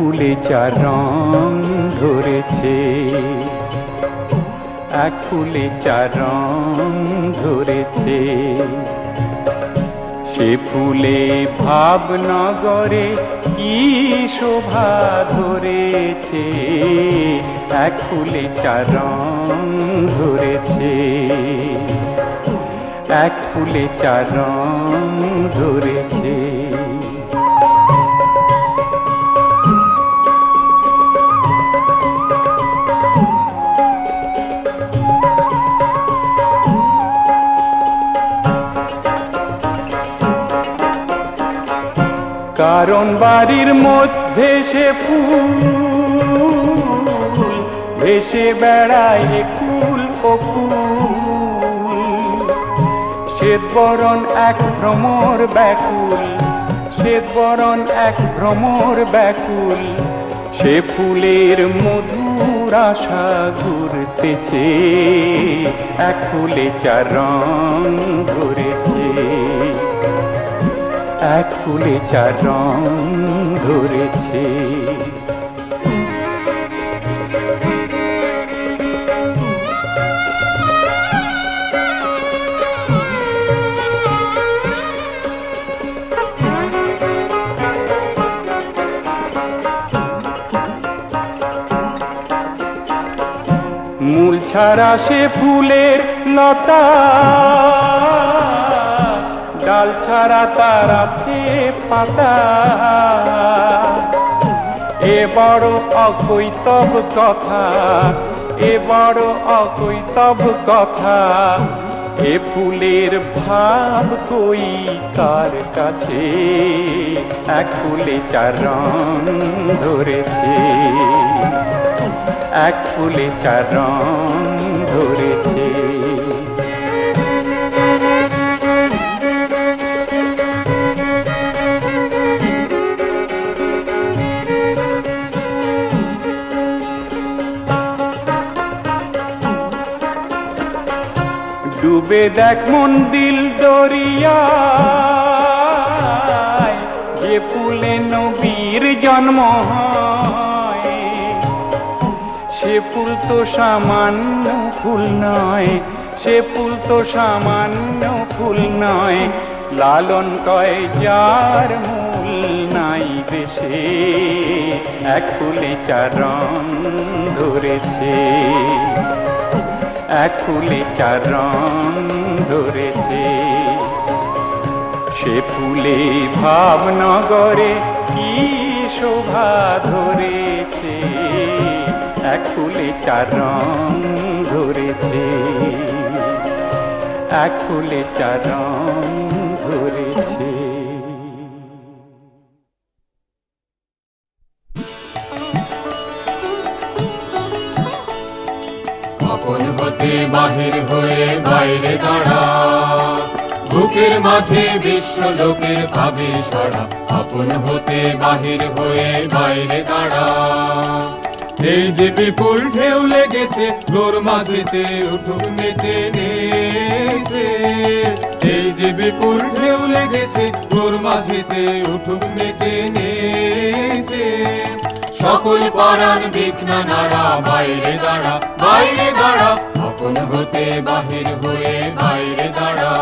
ফুলে চার ধরেছে। এক ফুলে চার ধরেছে। সে ফুলে ভাবনগরে কি শোভা ধরেছে? এক ফুলে চার ধরেছে। এক ফুলে চার ধরেছে। কারণ বাড়ির মধ্যে সে ফুল, ভেসে বেড়ায় ফুল ও শ্বেত বরণ এক ভ্রমর ব্যাকুল, শ্বেত বরণ এক ভ্রমর ব্যাকুল। সে ফুলের মধুর আশা ঘুরতেছে, এক ফুলে চার এক ফুলে চার রং ধরেছে। মূল ছাড়া সে ফুলের লতা। ডাল ছাড়া তার আছে পাতা। এ বড় অকৈতব কথা, এ বড় অকৈতব কথা। এ ফুলের ভাব কই কার কাছে? এক ফুলে চার রং ধরেছে। এক ফুলে চার রং ধরেছে ডুবে দেখ মন দিল দরিয়ায়, যে ফুলে নবীর জন্ম সে ফুল তো সামান্য ফুল নয়, সে ফুল তো সামান্য ফুল নয়। লালন কয়, যার মূল নাই দেশে, এক ফুলে চার রং ধরেছে। এক ফুলে চার ধরেছে। সে ফুলে ভাবনগরে কি শোভা ধরেছে? এক ফুলে চার ধরেছে। এক ফুলে চার ধরেছে। বাইরে দাঁড়া। বুকের মাঝে বিশ্ব লোকের পাবে সারা। আপন হতে বাহির হয়ে বাইরে দাঁড়া। এই যে বিপুল ঢেউ লেগেছে তোর মাঝেতে উঠুক নেচে নেচে। এই যে বিপুল ঢেউ লেগেছে তোর মাঝেতে উঠুক নেচে নেচে। সকল পরাণ বিঘ্ন নাড়া, বাইরে দাঁড়া বাইরে দাঁড়া। আপন হতে বাহির হয়ে বাইরে দাঁড়া।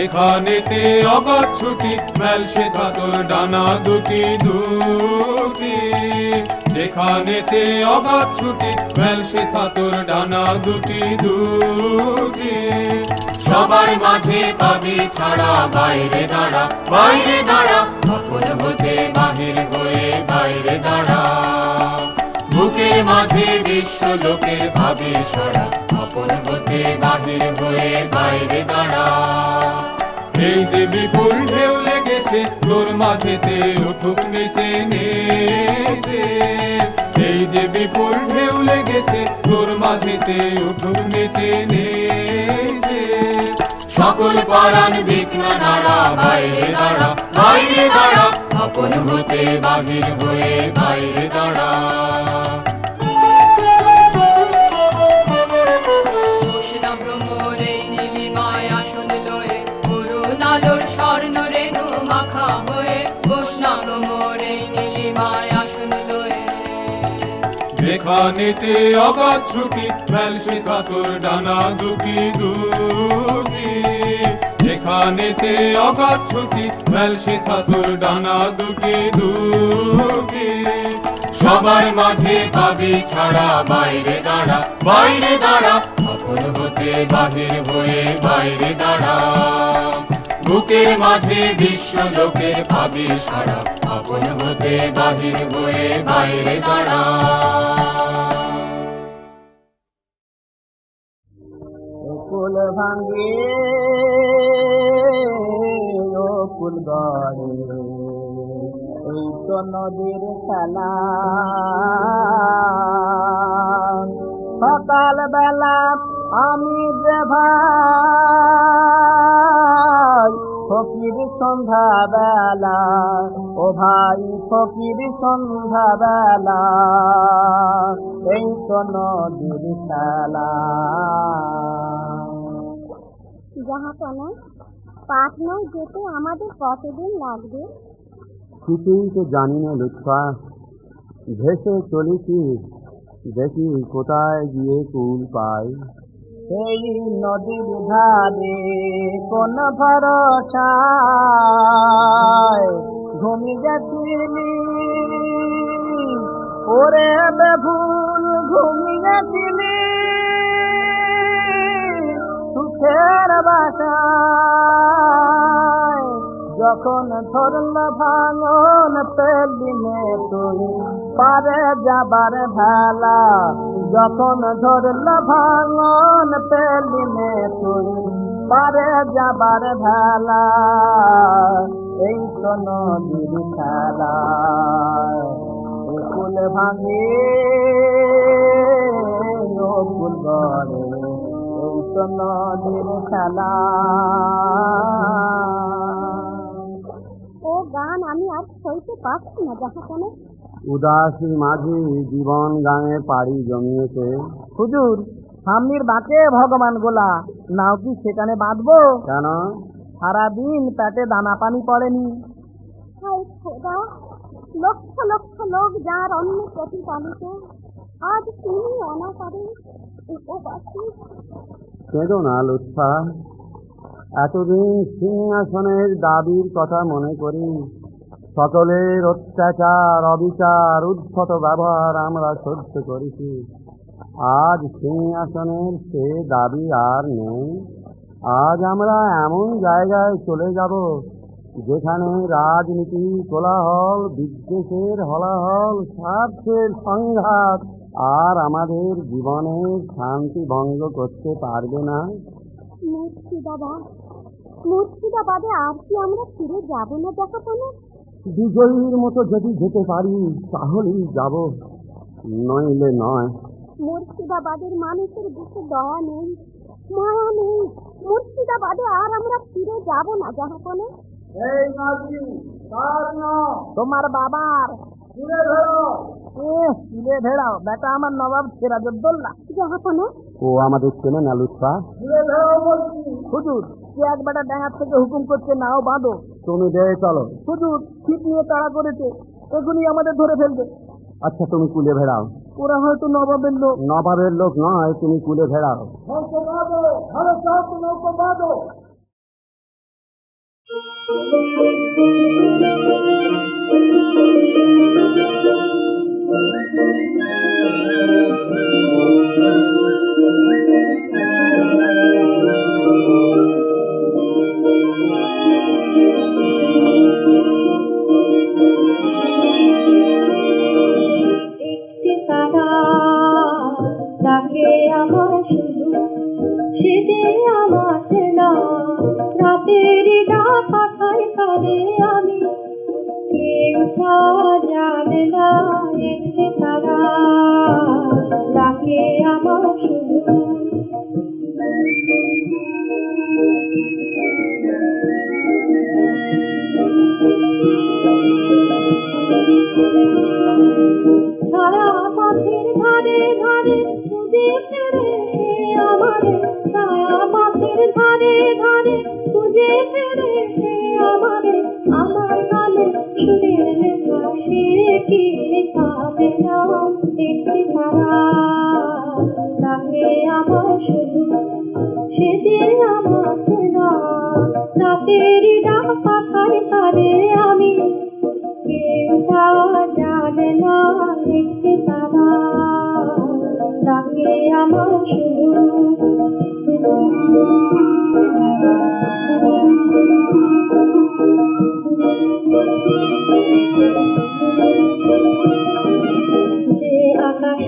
যেখানেতে অগাধ ছুটি, মেল শেখা তোর ডানা দুটি দুটি। যেখানেতে অগাধ ছুটি, মেল শেখা তোর ডানা দুটি দুটি। সবার মাঝে পাবি ছাড়া, বাইরে দাঁড়া বাইরে দাঁড়া। আপন হতে বাহির হয়ে বাইরে দাঁড়া। মাঝে বিশ্ব লোকের ভাবি সরা। আপন হতে বাহির হয়ে বাইরে দাঁড়া। এই যে বিপুল ঢেউ লেগেছে তোর মাঝেতে উঠুক নেচে নেচে। এই যে বিপুল ঢেউ লেগেছে তোর মাঝেতে উঠুক নেচে নেচে। সকল পারান দিক না দাঁড়া বাইরে দাঁড়া বাইরে দাঁড়া। আপন হতে বাহির হয়ে বাইরে দাঁড়া। যেখানেতে অগাধ ছুটি শেখা তোর ডানা দুটি দুটি। যেখানেতে অগাধ ছুটি শেখা তোর ডানা দুটি দুটি। সবার মাঝে পাবি ছাড়া, বাইরে দাঁড়া বাইরে দাঁড়া। আপন হতে বাহির হয়ে বাইরে দাঁড়া। বুকের মাঝে বিশ্ব লোকের পাবি সারা আপন হতে বাহির হয়ে বাইরে দাঁড়া। কুল ভাঙ্গে ও কুল গড়ে। এই তো নদীর খেলা। সকাল বেলা আমি যে ভাই, ফকির সন্ধ্যা বেলা ও ভাই ফকির সন্ধ্যা বেলা এই তো নদীর খেলা। জাহাপনা পাটনায় যেতে আমাদের কতদিন লাগবে? কিছুই তো জানি না লুৎফা। ভেসে চলেছি দেখি কোথায় গিয়ে কুল পাই। এই নদীর ধারে কোন ভরসায় ঘুমি গেছিলি ওরে বেভুল ঘুমি গেছিলি। সুখের বাসায় যখন ধরল ভাঙন পেলিনে তুই, পারে যাবার ভেলা, যখন ধরল ভাঙন পেলিনে তুই, পারে যাবার ভেলা, এই তো নদীর খেলা। কুল ভাঙে কুল গড়ে এই নদীর খেলা। ও গান আমি আর সইতে পারছি না জাহাপনা উদাসী মাঝি জীবন গাঙে পাড়ি জমিয়েছে। হুজুর সামনের বাঁকে ভগবান গোলা নাও কি সেখানে বাঁধবো? কেন? সারাদিন পেটে দানা পানি পড়েনি। লক্ষ লক্ষ লোক যার অন্য প্রতিপালিত। আজ তিনি অনাকারে উপবাসী। কেঁদো না লুৎফা এতদিন সিংহাসনের দাবির কথা মনে করি। সকলের অত্যাচার, অবিচার উদ্ধত ব্যবহার আমরা সহ্য করেছি। আজ সিংহাসনের সে দাবি আর নেই। আজ আমরা এমন জায়গায় চলে যাব যেখানে রাজনীতি, কোলাহল, বিদ্বেষের হলাহল, স্বার্থের সংঘাত আর আমাদের জীবনের শান্তি ভঙ্গ করতে পারবে না। মুর্শিদাবাদ মুর্শিদাবাদে আর কি আমরা ফিরে যাব না জাহাপনা বিজয়ীর মতো যদি যেতে পারি তাহলেই যাব। নইলে নয়। মুর্শিদাবাদের মানুষের বুকে দয়া নেই মায়া নেই। মুর্শিদাবাদে আর আমরা ফিরে যাব না জাহাপনা এই নাজি তোমার বাবার। ধরো। ভেড়াও বেটা আমার নবাব সিরাজউদ্দৌলা জাহাপনা। ও আমাদের চেনে না লুৎফা হুজুর কে এক বেটা ডাঙার থেকে হুকুম করছে নাও বাঁধো। তুমি দিয়ে চলো। হুজুর ছিপ নিয়ে তাড়া করেছে। এখনই আমাদের ধরে ফেলবে। আচ্ছা তুমি কুলে ভেড়াও। ওরা হয়তো নবাবের লোক। নবাবের লোক নয় তুমি কুলে ভেড়াও। একটি তারা ডাকে আমার শুধু সে Mm-hmm.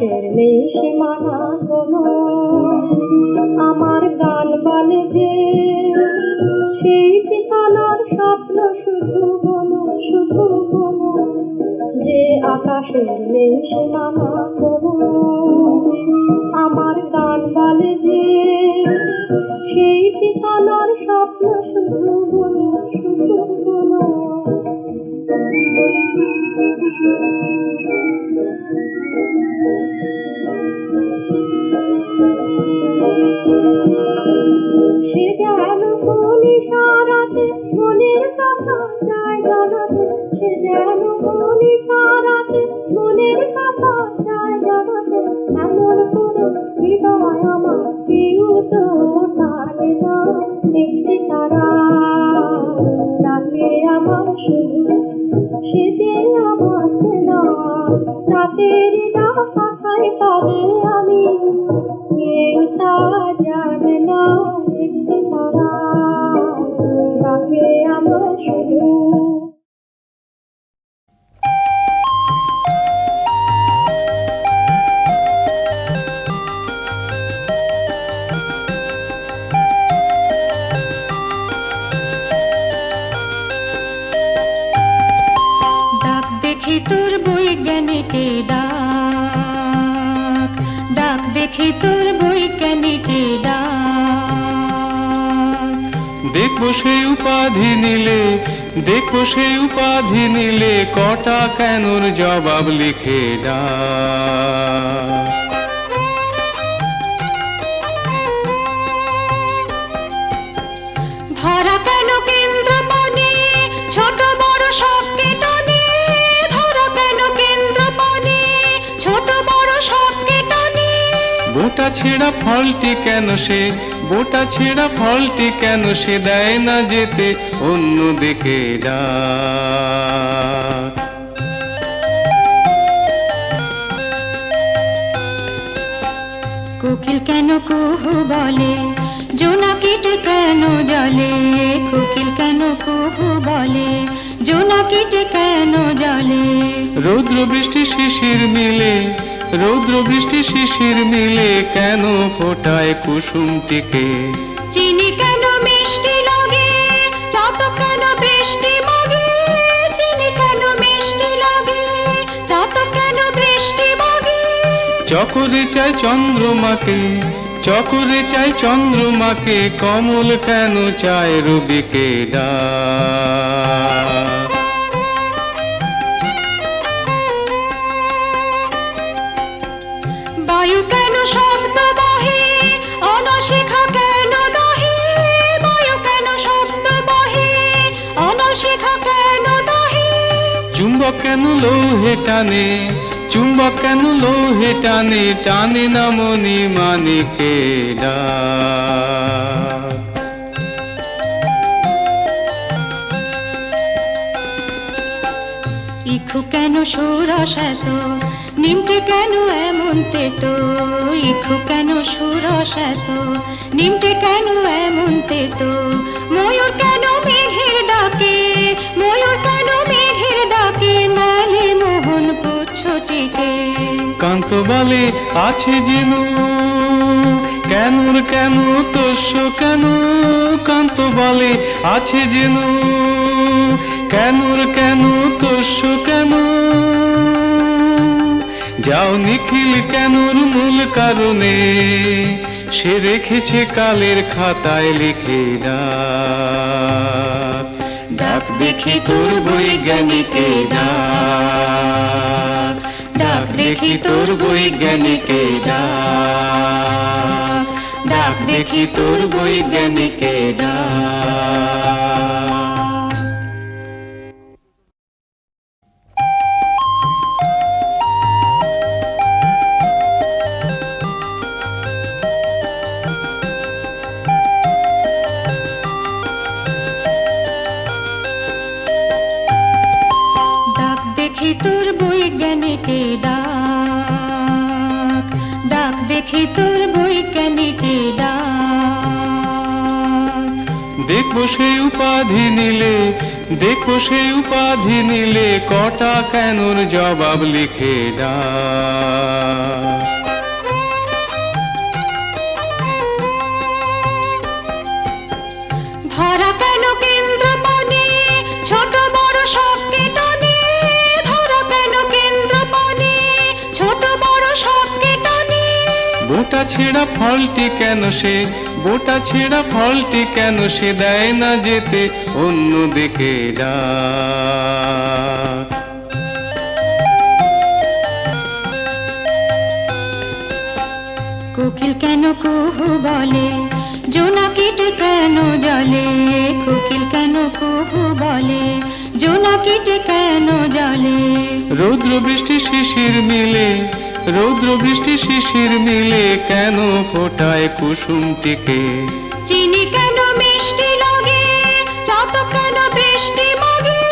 আকাশের নেই সীমানা কোনো আমার গান বলে যে, সেই ঠিকানার স্বপ্ন শুধু বলো শুধু বলো, যে আকাশের নেই সীমানা কোনো আমার গান বলে যে সে জবাব লিখে ডাক ধরা কেন কেন্দ্র পানে ছোট বড় সবকে টানে ধরা কেন কেন্দ্র পানে ছোট বড় সবকে টানে বোটা ছেঁড়া ফলটি কেন সে? বোটা ছেঁড়া ফলটি কেন সে দেয় না যেতে? অন্য দিকে ডাক কোকিল কেন কুহু বলে? জোনাকিটে কেন জলে কোকিল কেন কুহু বলে? জোনাকিটে কেন জলে রৌদ্র বৃষ্টি শিশির মিলে, রৌদ্র বৃষ্টি শিশির মিলে কেন ফোটায় কুসুমটিকে? চকরে চাই চন্দ্রমাকে চকরে চাই চন্দ্রমাকে কমল কেন চায় রবিকে ডাক বায়ু কেন শব্দ বহে অনশিখা কেন দহে? বায়ু কেন শব্দ বহে অনশিখা কেন দহে? চুম্বক কেন লোহে টানে চুম্বক কেন লোহে টানে? টানে না মনে মানিকে ইখু কেন সুরস এত নিমকে কেন এমন তেত? ইখু কেন সুরস এত নিমকে কেন এমন তেত? ময়ূর কেন মেঘের ডাকে? ময়ূর কেন মেঘের ডাকে? মালে টিকে কান্ত বলে, আছে যেন কেনুর কেন, তোষ্য কেন? কান্ত বলে, আছে যেন কেনুর কেন, তোষ্য কেন? যাও নিখিল কেনুর মূল কারণে, সে রেখেছে কালের খাতায় লিখে ডাক। ডাক দেখি তোর বৈজ্ঞানিকে ডাক। দেখি তোর বৈজ্ঞানিকে ডাক ডাক দেখি তোর বৈজ্ঞানিকে ডাক বৈজ্ঞানিকে ডাক। ডাক দেখি তোর বৈজ্ঞানিকে ডাক। দেখো সেই উপাধি নিলে দেখো সেই উপাধি নিলে, কটা কেনর জবাব লিখে ডাক। বোটা ছেঁড়া ফলটি কেন সে? বোটা ছেঁড়া ফলটি কেন সে দেয় না যেতে? অন্য দিকে ডাক কোকিল কেন কুহু বলে? জোনাকিটে কেন জলে কোকিল কেন কুহু বলে? জোনাকিটে কেন জলে রৌদ্র বৃষ্টি শিশির মিলে। রৌদ্র বৃষ্টি শিশির মিলে কেন ফোটায় কুসুমটিকে চিনি কেন মিষ্টি লাগে? চাত কেন বৃষ্টি মাগে?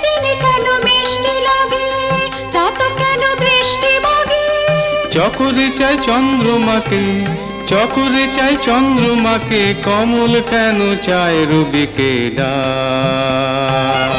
চিনি কেন মিষ্টি লাগে? চাত কেন বৃষ্টি মাগে? চকরে চাই চন্দ্রমাকে চকরে চাই চন্দ্রমাকে কমল কেন চায় রবিকে ডাক?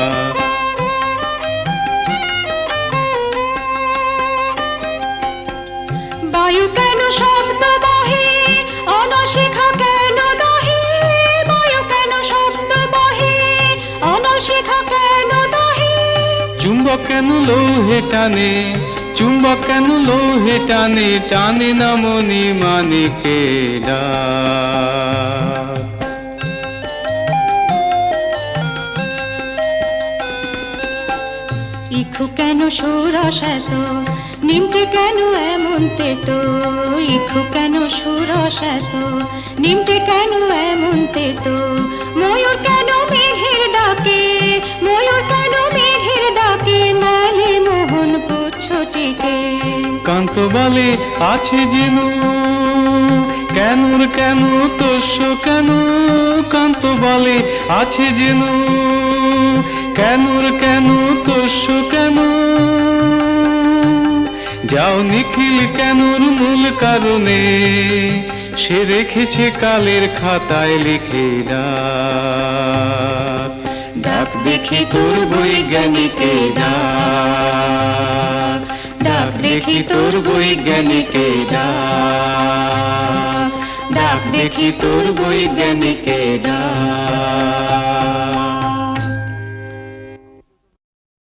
কেন লোহে টানে চুম্বক কেন লোহে টানে টানে না মনি মানিকে ডাক ইখু কেন সুরস এত নিমটে কেন এমন তেতো? ইখু কেন সুরস এত নিমটে কেন এমন তেতো? ময়ূর কেন কান্ত বলে, আছে যেন। কেনুর কেন, তোষ্য কেন? কান্ত বলে, আছে যেন। কেনুর কেন, তোষ্য কেন? যাও নিখিল কেনুর মূল কারণে, সে রেখেছে কালের খাতায় লিখে ডাক। ডাক দেখি তোর বৈজ্ঞানিকে ডাক দেখি তোর বৈজ্ঞানিকে ডাক ডাক দেখি তোর বৈজ্ঞানিকে ডাক